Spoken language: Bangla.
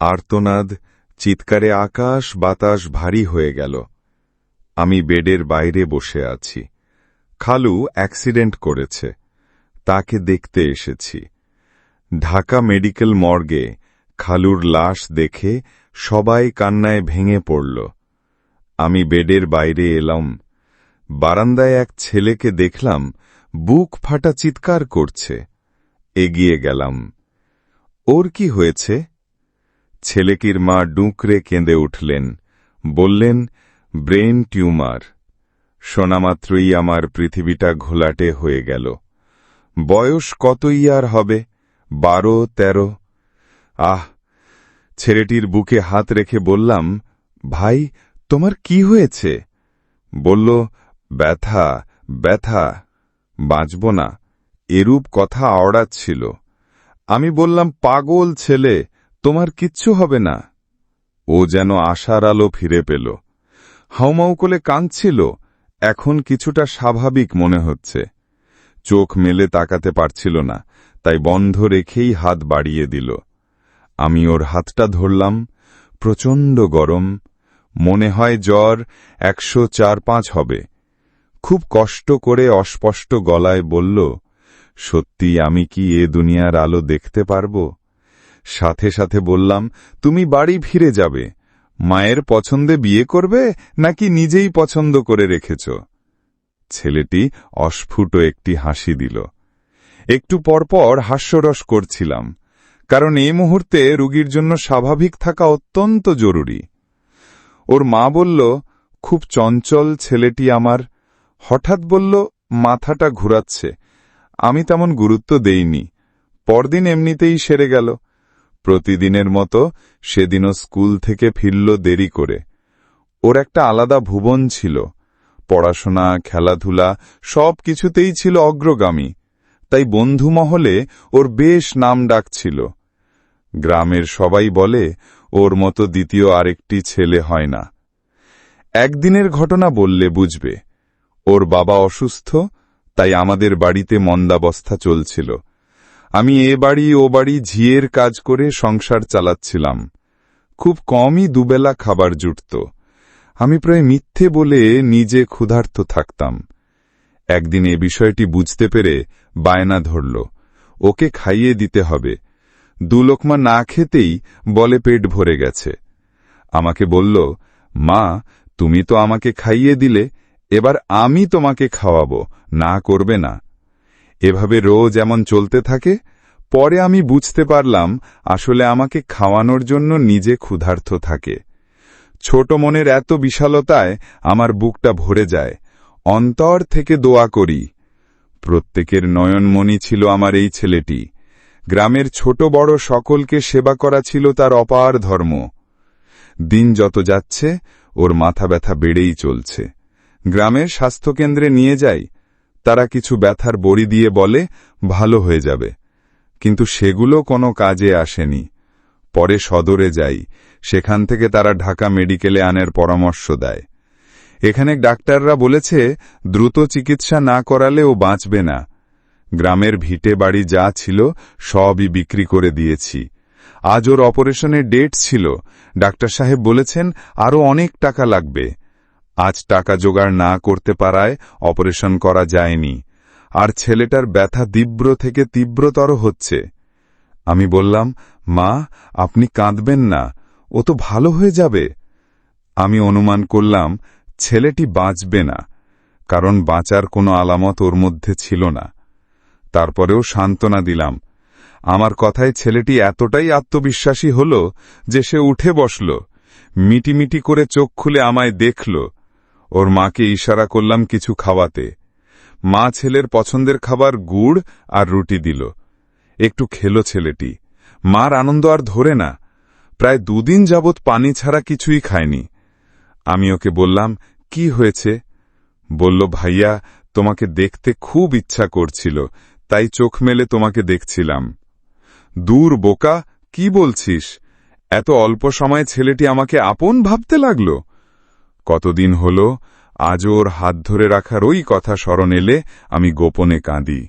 আর্তনাদ, চিৎকারে আকাশ, বাতাস ভারী হয়ে গেল। আমি বেডের বাইরে বসে আছি। খালু অ্যাক্সিডেন্ট করেছে। তাকে দেখতে এসেছি। ঢাকা মেডিকেল মর্গে খালুর লাশ দেখে সবাই কান্নায় ভেঙে পড়ল। আমি বেডের বাইরে এলাম। বারান্দায় এক ছেলেকে দেখলাম বুক ফাটা চিৎকার করছে। এগিয়ে গেলাম। ওর কি হয়েছে? ছেলেকির মা ডুঁকরে কেঁদে উঠলেন, বললেন, ব্রেন টিউমার। শোনামাত্রই আমার পৃথিবীটা ঘোলাটে হয়ে গেল। বয়স কতই আর হবে? বারো, তেরো? আহ, ছেলেটির বুকে হাত রেখে বললাম, ভাই, তোমার কি হয়েছে? বলল, ব্যথা ব্যথা। বাঁচব না। এরূপ কথা আওড়াচ্ছিল। আমি বললাম, পাগল ছেলে তোমার কিচ্ছু হবে না। ও যেন আশার আলো ফিরে পেল। হাউমাউ করে কাঁদছিল, এখন কিছুটা স্বাভাবিক মনে হচ্ছে। চোখ মেলে তাকাতে পারছিল না, তাই বন্ধ রেখেই হাত বাড়িয়ে দিল। আমি ওর হাতটা ধরলাম, প্রচণ্ড গরম, মনে হয় জ্বর একশো চার পাঁচ হবে। খুব কষ্ট করে অস্পষ্ট গলায় বলল, সত্যি আমি কি এ দুনিয়ার আলো দেখতে পারব? সাথে সাথে বললাম, তুমি বাড়ি ফিরে যাবে। মায়ের পছন্দে বিয়ে করবে নাকি নিজেই পছন্দ করে রেখেছ? ছেলেটি অস্ফুট একটি হাসি দিল। একটু পরপর হাস্যরস করছিলাম, কারণ এই মুহূর্তে রুগীর জন্য স্বাভাবিক থাকা অত্যন্ত জরুরি। ওর মা বলল, খুব চঞ্চল ছেলেটি আমার। হঠাৎ বলল, মাথাটা ঘুরাচ্ছে। আমি তেমন গুরুত্ব দেইনি। পরদিন এমনিতেই সেরে গেল। প্রতিদিনের মতো সেদিনও স্কুল থেকে ফিরল দেরি করে। ওর একটা আলাদা ভুবন ছিল। পড়াশোনা, খেলাধুলা, সব কিছুতেই ছিল অগ্রগামী। তাই বন্ধু মহলে ওর বেশ নাম ডাকছিল গ্রামের সবাই বলে, ওর মতো দ্বিতীয় আরেকটি ছেলে হয় না। একদিনের ঘটনা বললে বুঝবে। ওর বাবা অসুস্থ, তাই আমাদের বাড়িতে মন্দাবস্থা চলছিল। আমি এ বাড়ি ও বাড়ি ঝিয়ের কাজ করে সংসার চালাচ্ছিলাম। খুব কমই দুবেলা খাবার জুটত। আমি প্রায় মিথ্যে বলে নিজে ক্ষুধার্ত থাকতাম। একদিন এ বিষয়টি বুঝতে পেরে বায়না ধরল। ওকে খাইয়ে দিতে হবে। দুলোকমা না খেতেই বলে পেট ভরে গেছে। আমাকে বলল, মা, তুমি তো আমাকে খাইয়ে দিলে, এবার আমি তোমাকে খাওয়াবো, না করবে না। এভাবে রোজ এমন চলতে থাকে? পরে আমি বুঝতে পারলাম আসলে আমাকে খাওয়ানোর জন্য নিজে ক্ষুধার্থ থাকে। ছোট মনের এত বিশালতায় আমার বুকটা ভরে যায়। অন্তর থেকে দোয়া করি। প্রত্যেকের নয়নমণি ছিল আমার এই ছেলেটি। গ্রামের ছোট বড় সকলকে সেবা করা ছিল তার অপার ধর্ম। দিন যত যাচ্ছে, ওর মাথা ব্যথা বেড়েই চলছে। গ্রামের স্বাস্থ্যকেন্দ্রে নিয়ে যাই তারা কিছু ব্যথার বড়ি দিয়ে বলে, ভালো হয়ে যাবে। কিন্তু সেগুলো কোনো কাজে আসেনি। পরে সদরে যাই। সেখান থেকে তারা ঢাকা মেডিকেলে আনের পরামর্শ দেয়। এখানে ডাক্তাররা বলেছে, দ্রুত চিকিৎসা না করালে ও বাঁচবে না। গ্রামের ভিটে বাড়ি যা ছিল, সবই বিক্রি করে দিয়েছি। আজ ওর অপারেশনের ডেট ছিল। ডাক্তার সাহেব বলেছেন, আরও অনেক টাকা লাগবে। আজ টাকা জোগাড় না করতে পারায় অপারেশন করা যায়নি। আর ছেলেটার ব্যথা তীব্র থেকে তীব্রতর হচ্ছে। আমি বললাম, মা, আপনি কাঁদবেন না, ও তো ভালো হয়ে যাবে। আমি অনুমান করলাম, ছেলেটি বাঁচবে না, কারণ বাঁচার কোনো আলামত ওর মধ্যে ছিল না। তারপরেও সান্ত্বনা দিলাম, আমার কথায় ছেলেটি এতটাই আত্মবিশ্বাসী হল যে সে উঠে বসল, মিটিমিটি করে চোখ খুলে আমায় দেখল ওর মাকে ইশারা করলাম কিছু খাওয়াতে। মা ছেলের পছন্দের খাবার গুড় আর রুটি দিল। একটু খেলো ছেলেটি। মার আনন্দ আর ধরে না। প্রায় দুদিন যাবৎ পানি ছাড়া কিছুই খায়নি। আমি ওকে বললাম, কি হয়েছে? বলল, ভাইয়া, তোমাকে দেখতে খুব ইচ্ছা করছিল, তাই চোখ মেলে তোমাকে দেখছিলাম। দূর বোকা, কি বলছিস? এত অল্প সময় ছেলেটি আমাকে আপন ভাবতে লাগল? কতদিন হল? আজ ওর হাত ধরে রাখার ওই কথা স্মরণ এলে আমি গোপনে কাঁদি।